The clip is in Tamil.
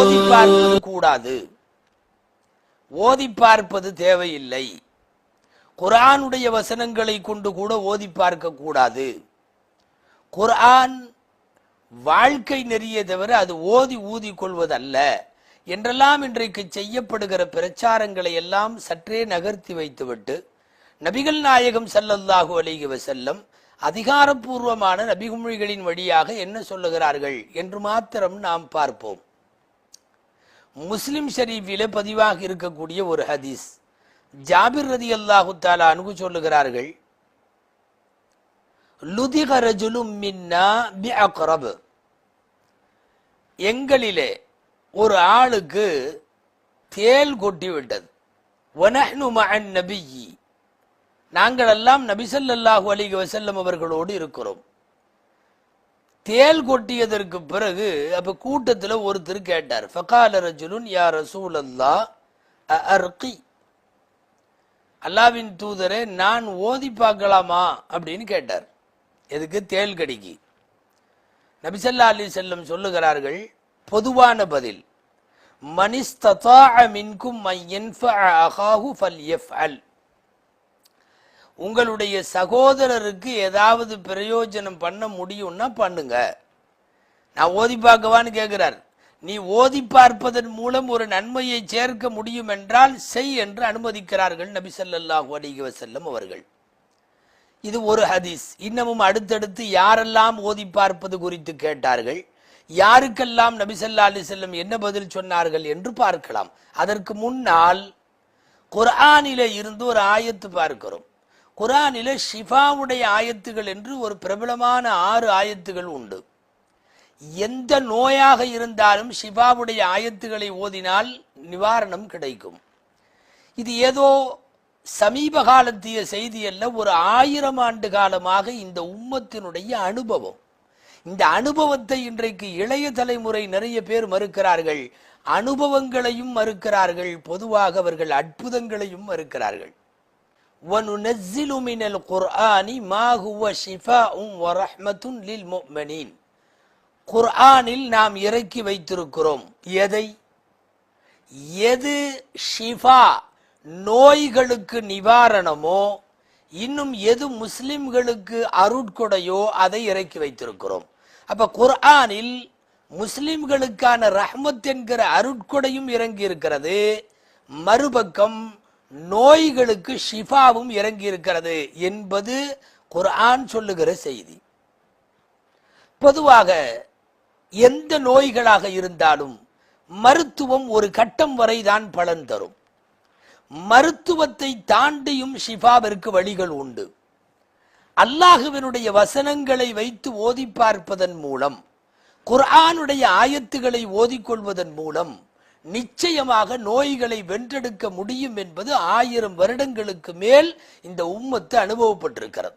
ஓதி பார்ப்பது கூடாது. ஓதி பார்ப்பது தேவையில்லை. குரானுடைய வசனங்களை கொண்டு கூட ஓதி பார்க்க கூடாது. குர்ஆன் வாழ்க்கை நெறிய தவிர அது ஓதி ஊதி கொள்வதல்ல. என்றெல்லாம் இன்றைக்கு செய்யப்படுகிற பிரச்சாரங்களை எல்லாம் சற்றே நகர்த்தி வைத்துவிட்டு நபிகள் நாயகம் செல்லல்லாகு அலைஹி வஸல்லம் அதிகாரப்பூர்வமான நபிகுமொழிகளின் வழியாக என்ன சொல்லுகிறார்கள் என்று மாத்திரம் நாம் பார்ப்போம். முஸ்லிம் ஷரீஃபில பதிவாக இருக்கக்கூடிய ஒரு ஹதீஸ். ஜாபிர் ரதி அல்லாஹு தாலா அனுகு சொல்லுகிறார்கள் லுதிக ரஜுலும் மின்னா பி அக்ரப் எங்களிலே ஒரு ஆளுக்கு தேல் கொட்டி விட்டது வனஹ்னு மஅன் நபியி. நாங்கள் எல்லாம் நபி ஸல்லல்லாஹு அலைஹி அவர்களோடு இருக்கிறோம். தேல் கொட்டியதற்கு பிறகு அப்ப கூட்டத்துல ஒருத்தர் கேட்டார். ஃபகால ரஜுலுன் யா அல்லா அர்கி. அல்லாவின் தூதரே நான் ஓதி பார்க்கலாமா? அப்படின்னு கேட்டார். எதுக்கு? தேல் கடிக்கு. நபிசல்லா அலி செல்லம் சொல்லுகிறார்கள் பொதுவான பதில் மனிஸ்ததாஅ மின்கும் அஹாஹு ஃபல் எஃப் அல் உங்களுடைய சகோதரருக்கு ஏதாவது பிரயோஜனம் பண்ண முடியும்னா பண்ணுங்க. நான் ஓதி பார்க்கவான்னு கேட்கிறார் நீ ஓதி பார்ப்பதன் மூலம் ஒரு நன்மையை சேர்க்க முடியும் என்றால் செய் என்று அனுமதிக்கிறார்கள் நபி சல்லாஹூ அலைஹி வசல்லம் அவர்கள். இது ஒரு ஹதீஸ். இன்னமும் அடுத்தடுத்து யாரெல்லாம் ஓதி பார்ப்பது குறித்து கேட்டார்கள் யாருக்கெல்லாம் நபிசல்லா அலி செல்லம் என்ன பதில் சொன்னார்கள் என்று பார்க்கலாம். அதற்கு முன்னால் குர்ஆனில இருந்து ஒரு ஆயத்து பார்க்கிறோம். குரானில் ஷிஃபாவுடைய ஆயத்துகள் என்று ஒரு பிரபலமான ஆறு ஆயத்துகள் உண்டு. எந்த நோயாக இருந்தாலும் ஷிஃபாவுடைய ஆயத்துகளை ஓதினால் நிவாரணம் கிடைக்கும். இது ஏதோ சமீப காலத்திய செய்தி அல்ல ஒரு ஆயிரம் ஆண்டு காலமாக இந்த உம்மத்தினுடைய அனுபவம். இந்த அனுபவத்தை இன்றைக்கு இளைய தலைமுறை நிறைய பேர் மறுக்கிறார்கள். அனுபவங்களையும் மறுக்கிறார்கள். பொதுவாக அவர்கள் அற்புதங்களையும் மறுக்கிறார்கள். وَنُنَزِّلُ مِنَ الْقُرْآنِ مَا هُوَ شِفَاءٌ وَرَحْمَةٌ لِلْمُؤْمَنِينَ. குர்ஆனில் நாம் இறக்கி வைத்திருக்கிறோம் எதை எது ஷிஃபா நோய்களுக்கு நிவாரணமோ இன்னும் எது முஸ்லிம்களுக்கு அருட்கொடையோ அதை இறக்கி வைத்திருக்கிறோம் அப்ப குர்ஆனில் முஸ்லிம்களுக்கான ரஹ்மத் என்கிற அருட்கொடையும் இறங்கி இருக்கிறது மறுபக்கம் நோய்களுக்கு ஷிஃபாவும் இறங்கி இருக்கிறது என்பது குர்ஆன் சொல்லுகிற செய்தி. பொதுவாக எந்த நோய்களாக இருந்தாலும் மருத்துவம் ஒரு கட்டம் வரை தான் பலன் தரும். மருத்துவத்தை தாண்டியும் ஷிஃபாவிற்கு வழிகள் உண்டு. அல்லாஹுவினுடைய வசனங்களை வைத்து ஓதி பார்ப்பதன் மூலம் குர்ஆனுடைய ஆயத்துகளை ஓதிக்கொள்வதன் மூலம் நிச்சயமாக நோய்களை வென்றெடுக்க முடியும் என்பது ஆயிரம் வருடங்களுக்கு மேல் இந்த உம்மத்து அனுபவப்பட்டிருக்கிறது.